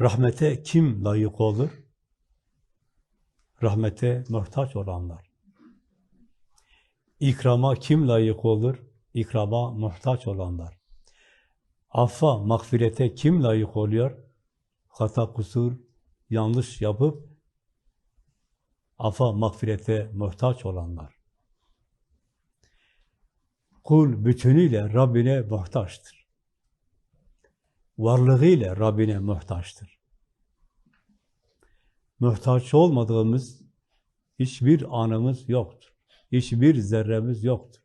Rahmete kim layık olur? Rahmete muhtaç olanlar. İkrama kim layık olur? İkrama muhtaç olanlar. Affa, mağfirete kim layık oluyor? Hata, kusur, yanlış yapıp affa, mağfirete muhtaç olanlar. Kul bütünüyle Rabbine muhtaçtır. Varlığıyla Rabbine muhtaçtır. Muhtaç olmadığımız hiçbir anımız yoktur. Hiçbir zerremiz yoktur.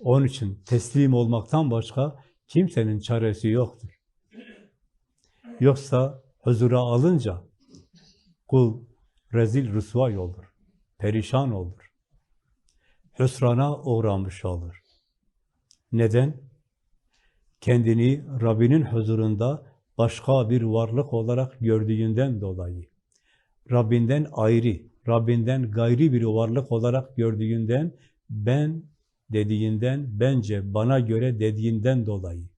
Onun için teslim olmaktan başka kimsenin çaresi yoktur. Yoksa huzura alınca kul rezil rüsvay olur, perişan olur. Hüsrana uğramış olur. Neden? Kendini Rabbinin huzurunda başka bir varlık olarak gördüğünden dolayı. Rabbinden ayrı, Rabbinden gayri bir varlık olarak gördüğünden, ben dediğinden, bence, bana göre dediğinden dolayı.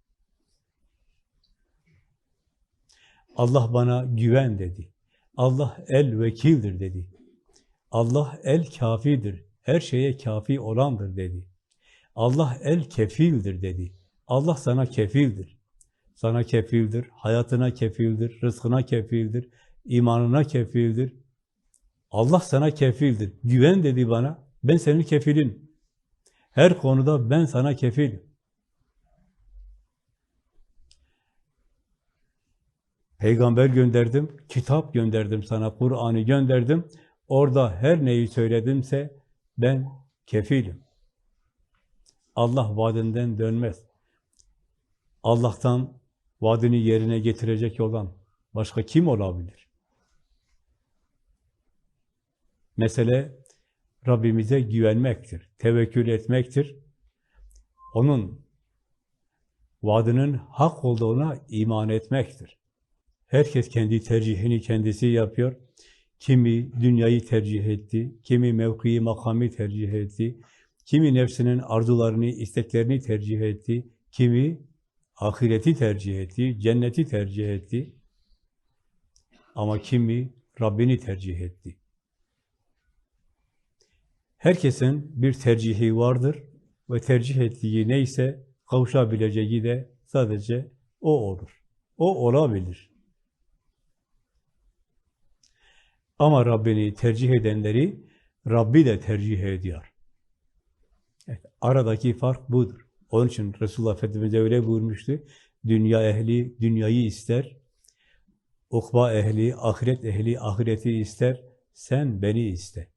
Allah bana güven dedi. Allah el vekildir dedi. Allah el kafidir. Her şeye kafi olandır dedi. Allah el kefildir dedi. Allah sana kefildir. Sana kefildir, hayatına kefildir, rızkına kefildir, imanına kefildir. Allah sana kefildir. Güven dedi bana, ben senin kefilin. Her konuda ben sana kefilim. Peygamber gönderdim, kitap gönderdim sana, Kur'an'ı gönderdim. Orada her neyi söyledimse ben kefilim. Allah vaadinden dönmez. Allah'tan vaadini yerine getirecek olan başka kim olabilir? Mesele Rabbimize güvenmektir, tevekkül etmektir. Onun vaadinin hak olduğuna iman etmektir. Herkes kendi tercihini kendisi yapıyor. Kimi dünyayı tercih etti, kimi mevkii makamı tercih etti, kimi nefsinin arzularını, isteklerini tercih etti, kimi ahireti tercih etti, cenneti tercih etti. Ama kimi Rabbini tercih etti. Herkesin bir tercihi vardır ve tercih ettiği neyse kavuşabileceği de sadece o olur. O olabilir. Ama Rabbini tercih edenleri Rabbi de tercih ediyor. Evet, aradaki fark budur. Onun için Resulullah Efendimiz öyle buyurmuştu. Dünya ehli dünyayı ister, ukba ehli, ahiret ehli ahireti ister, sen beni iste.